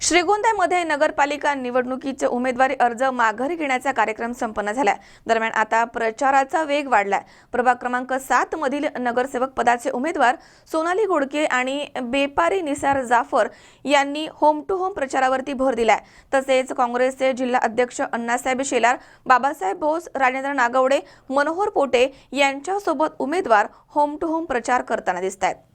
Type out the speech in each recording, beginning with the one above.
श्रीगोंद्यामध्ये नगरपालिका निवडणुकीचे उमेदवारी अर्ज माघारी घेण्याचा कार्यक्रम संपन्न झालाय. दरम्यान आता प्रचाराचा वेग वाढलाय. प्रभाग क्रमांक सात मधील नगरसेवक पदाचे उमेदवार सोनाली घोडके आणि बेपारी निसार जाफर यांनी होम टू होम प्रचारावरती भर दिलाय. तसेच काँग्रेसचे जिल्हा अध्यक्ष अण्णासाहेब शेलार बाबासाहेब बोस राजेंद्र नागवडे मनोहर पोटे यांच्यासोबत उमेदवार होम टू होम प्रचार करताना दिसत आहेत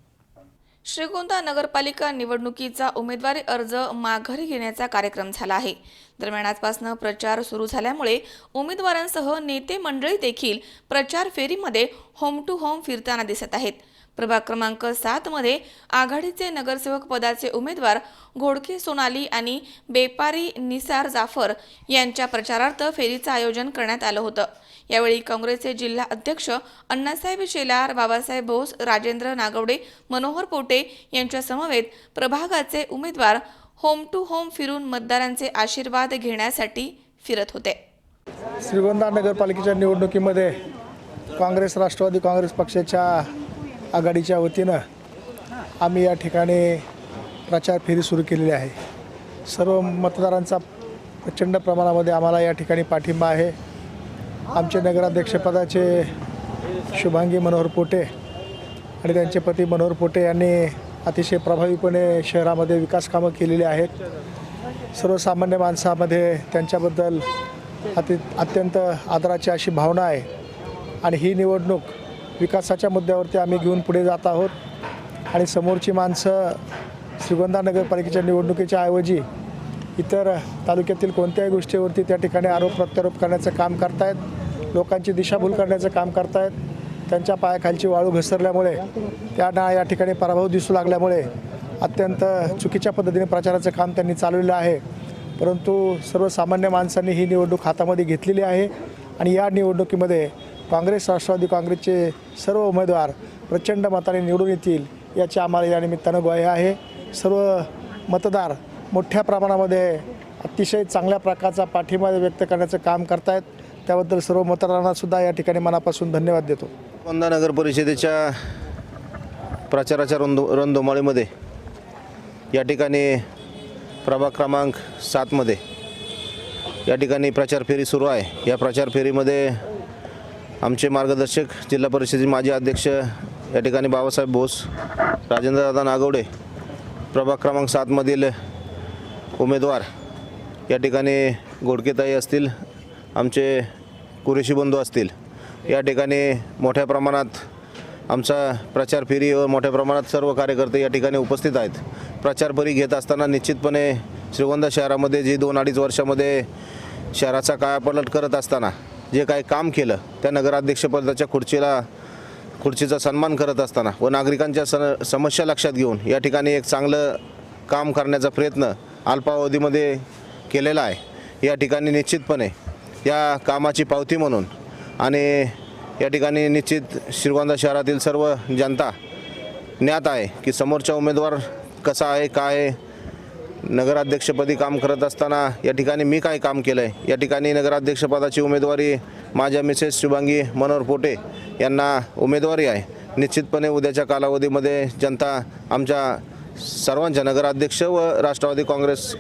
श्रीगोंदा नगरपालिका निवडणुकीचा उमेदवारी अर्ज माघारी घेण्याचा कार्यक्रम झाला आहे. दरम्यान आजपासून प्रचार सुरू झाल्यामुळे उमेदवारांसह नेते मंडळी देखील प्रचार फेरीमध्ये होम टू होम फिरताना दिसत आहेत. प्रभाग क्रमांक सात मध्ये आघाडीचे नगरसेवक पदाचे उमेदवार घोडके सोनाली आणि बेपारी निसार जाफर यांच्या प्रचारार्थ फेरीचं आयोजन करण्यात आलं होतं. यावेळी काँग्रेसचे जिल्हा अध्यक्ष अण्णासाहेब शेलार बाबासाहेब बोस राजेंद्र नागवडे मनोहर पोटे यांच्या समवेत प्रभागाचे उमेदवार होम टू होम फिरून मतदारांचे आशीर्वाद घेण्यासाठी फिरत होते. श्रीगोंदा नगरपालिकेच्या निवडणुकीमध्ये काँग्रेस राष्ट्रवादी काँग्रेस पक्षाच्या आघाडीच्या वतीनं आम्ही या ठिकाणी प्रचार फेरी सुरू केलेली आहे. सर्व मतदारांचा प्रचंड प्रमाणामध्ये आम्हाला या ठिकाणी पाठिंबा आहे. आमचे नगराध्यक्षपदाचे शुभांगी मनोहर पोटे आणि त्यांचे पती मनोहर पोटे यांनी अतिशय प्रभावीपणे शहरामध्ये विकास कामं केलेली आहेत. सर्वसामान्य माणसामध्ये त्यांच्याबद्दल अति अत्यंत आदराची अशी भावना आहे. आणि ही निवडणूक विकासाच्या मुद्द्यावरती आम्ही घेऊन पुढे जात आहोत. आणि समोरची माणसं श्रीगोंदा नगरपालिकेच्या निवडणुकीच्या ऐवजी इतर तालुक्यातील कोणत्याही गोष्टीवरती त्या ठिकाणी आरोप प्रत्यारोप करण्याचं काम करतायत. लोकांची दिशाभूल करण्याचं काम करतायत. त्यांच्या पायाखालची वाळू घसरल्यामुळे त्यांना या ठिकाणी पराभव दिसू लागल्यामुळे अत्यंत चुकीच्या पद्धतीने प्रचाराचं काम त्यांनी चालवलेलं आहे. परंतु सर्वसामान्य माणसांनी ही निवडणूक हातामध्ये घेतलेली आहे. आणि या निवडणुकीमध्ये काँग्रेस राष्ट्रवादी काँग्रेसचे सर्व उमेदवार प्रचंड मताने निवडून येतील याची आम्हाला या निमित्तानं ग्वाही आहे. सर्व मतदार मोठ्या प्रमाणामध्ये अतिशय चांगल्या प्रकारचा पाठिंबा व्यक्त करण्याचं काम करतायत. त्याबद्दल सर्व मतदारांना सुद्धा या ठिकाणी मनापासून धन्यवाद देतो. वंदा नगर परिषदेच्या प्रचाराच्या रणधु रणधुमाळीमध्ये या ठिकाणी प्रभाग क्रमांक सातमध्ये या ठिकाणी प्रचार फेरी सुरू आहे. या प्रचार फेरीमध्ये आमचे मार्गदर्शक जिल्हा परिषदेचे माजी अध्यक्ष या ठिकाणी बाबासाहेब बोस राजेंद्रदादा नागवडे प्रभाग क्रमांक सातमधील उमेदवार या ठिकाणी घोडकेताई असतील आमचे कुरेशी बंधू असतील. या ठिकाणी मोठ्या प्रमाणात आमचा प्रचार फेरी व मोठ्या प्रमाणात सर्व कार्यकर्ते या ठिकाणी उपस्थित आहेत. प्रचार फेरी घेत असताना निश्चितपणे श्रीगोंदा शहरामध्ये जी दोन अडीच वर्षामध्ये शहराचा कायापलट करत असताना जे काही काम केलं त्या नगराध्यक्षपदाच्या खुर्चीला खुर्चीचा सन्मान करत असताना व नागरिकांच्या सन समस्या लक्षात घेऊन या ठिकाणी एक चांगलं काम करण्याचा प्रयत्न अल्पावधीमध्ये केलेला आहे. या ठिकाणी निश्चितपणे या कामाची पावती म्हणून आणि या ठिकाणी निश्चित श्रीगोंदा शहरातील सर्व जनता ज्ञात आहे की समोरचा उमेदवार कसा आहे काय आहे नगराध्यक्षपदी काम करत असताना या ठिकाणी मी काय काम केलं आहे या ठिकाणी नगराध्यक्षपदाची उमेदवारी माझ्या मिसेस शुभांगी मनोहर पोटे यांना उमेदवारी आहे. निश्चितपणे उद्याच्या कालावधीमध्ये जनता आमच्या सर्वांच्या नगराध्यक्ष व राष्ट्रवादी काँग्रेस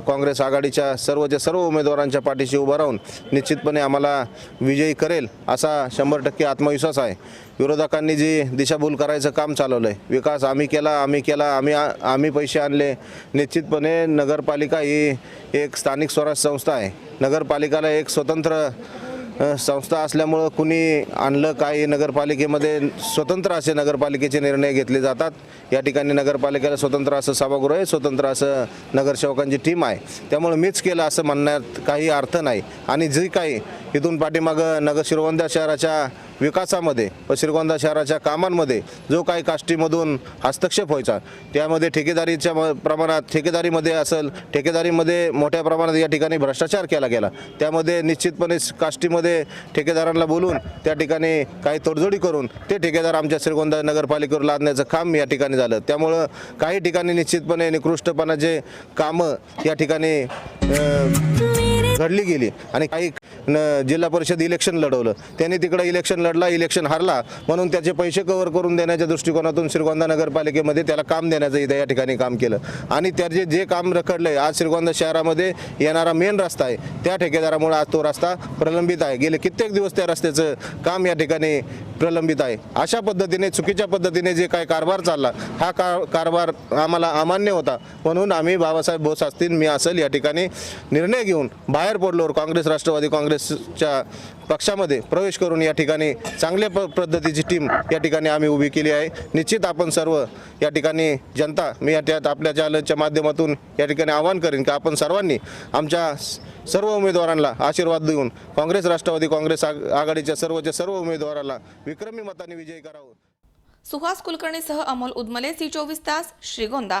काँग्रेस आघाडीच्या सर्वच्या सर्व उमेदवारांच्या पाठीशी उभं राहून निश्चितपणे आम्हाला विजयी करेल असा शंभर टक्के आत्मविश्वास आहे. विरोधकांनी जी दिशाभूल करायचं काम चालवलं आहे विकास आम्ही केला आम्ही केला आम्ही आम्ही पैसे आणले निश्चितपणे नगरपालिका ही एक स्थानिक स्वराज्य संस्था आहे. नगरपालिकाला एक स्वतंत्र संस्था असल्यामुळं कुणी आणलं काही नगरपालिकेमध्ये स्वतंत्र असे नगरपालिकेचे निर्णय घेतले जातात. या ठिकाणी नगरपालिकेला स्वतंत्र असं सभागृह आहे स्वतंत्र असं नगरसेवकांची टीम आहे. त्यामुळे मीच केलं असं म्हणण्यात काही अर्थ नाही. आणि जी काही इथून पाठीमागं नगर श्रीगोंदा शहराच्या विकासामध्ये व श्रीगोंदा शहराच्या कामांमध्ये जो काही काष्टीमधून हस्तक्षेप व्हायचा त्यामध्ये ठेकेदारीच्या म- प्रमाणात ठेकेदारीमध्ये असेल ठेकेदारीमध्ये मोठ्या प्रमाणात या ठिकाणी भ्रष्टाचार केला गेला. त्यामध्ये निश्चितपणे काष्टीमध्ये ठेकेदारांना बोलून त्या ठिकाणी काही तडजोडी करून ते ठेकेदार आमच्या श्रीगोंदा नगरपालिकेवर लादण्याचं काम या ठिकाणी झालं. त्यामुळं काही ठिकाणी निश्चितपणे निकृष्टपणाचे कामं या ठिकाणी घडली गेली. आणि काही जिल्हा परिषद इलेक्शन लढवलं. त्यांनी तिकडं इलेक्शन लढला इलेक्शन हारला. म्हणून त्याचे पैसे कव्हर करून देण्याच्या दृष्टिकोनातून श्रीगोंदा नगरपालिकेमध्ये त्याला काम देण्याचं इथं या ठिकाणी काम केलं. आणि त्याचे जे काम रखडलंय आज श्रीगोंदा शहरामध्ये येणारा मेन रस्ता आहे. त्या ठेकेदारामुळे आज तो रस्ता प्रलंबित आहे. गेले कित्येक दिवस त्या रस्त्याचं काम या ठिकाणी प्रलंबित आहे. अशा पद्धतीने चुकीच्या पद्धतीने जे काय कारभार चालला हा कार कारभार आम्हाला अमान्य होता. म्हणून आम्ही बाबासाहेब बोस असतील मी असेल या ठिकाणी निर्णय घेऊन बाहेर पडलोवर काँग्रेस राष्ट्रवादी काँग्रेसच्या पक्षामध्ये प्रवेश करून या ठिकाणी चांगल्या प पद्धतीची टीम या ठिकाणी आम्ही उभी केली आहे. निश्चित आपण सर्व या ठिकाणी जनता मी या त्यात आपल्या चॅनलच्या माध्यमातून या ठिकाणी आवाहन करेन की आपण सर्वांनी आमच्या सर्व उमेदवारांना आशीर्वाद देऊन काँग्रेस राष्ट्रवादी काँग्रेस आग- आघाडीच्या सर्वच्या सर्व उमेदवाराला विक्रमी मताने विजयी करावं. सुहास कुलकर्णीसह अमोल उदमले सी चोवीस तास श्रीगोंदा.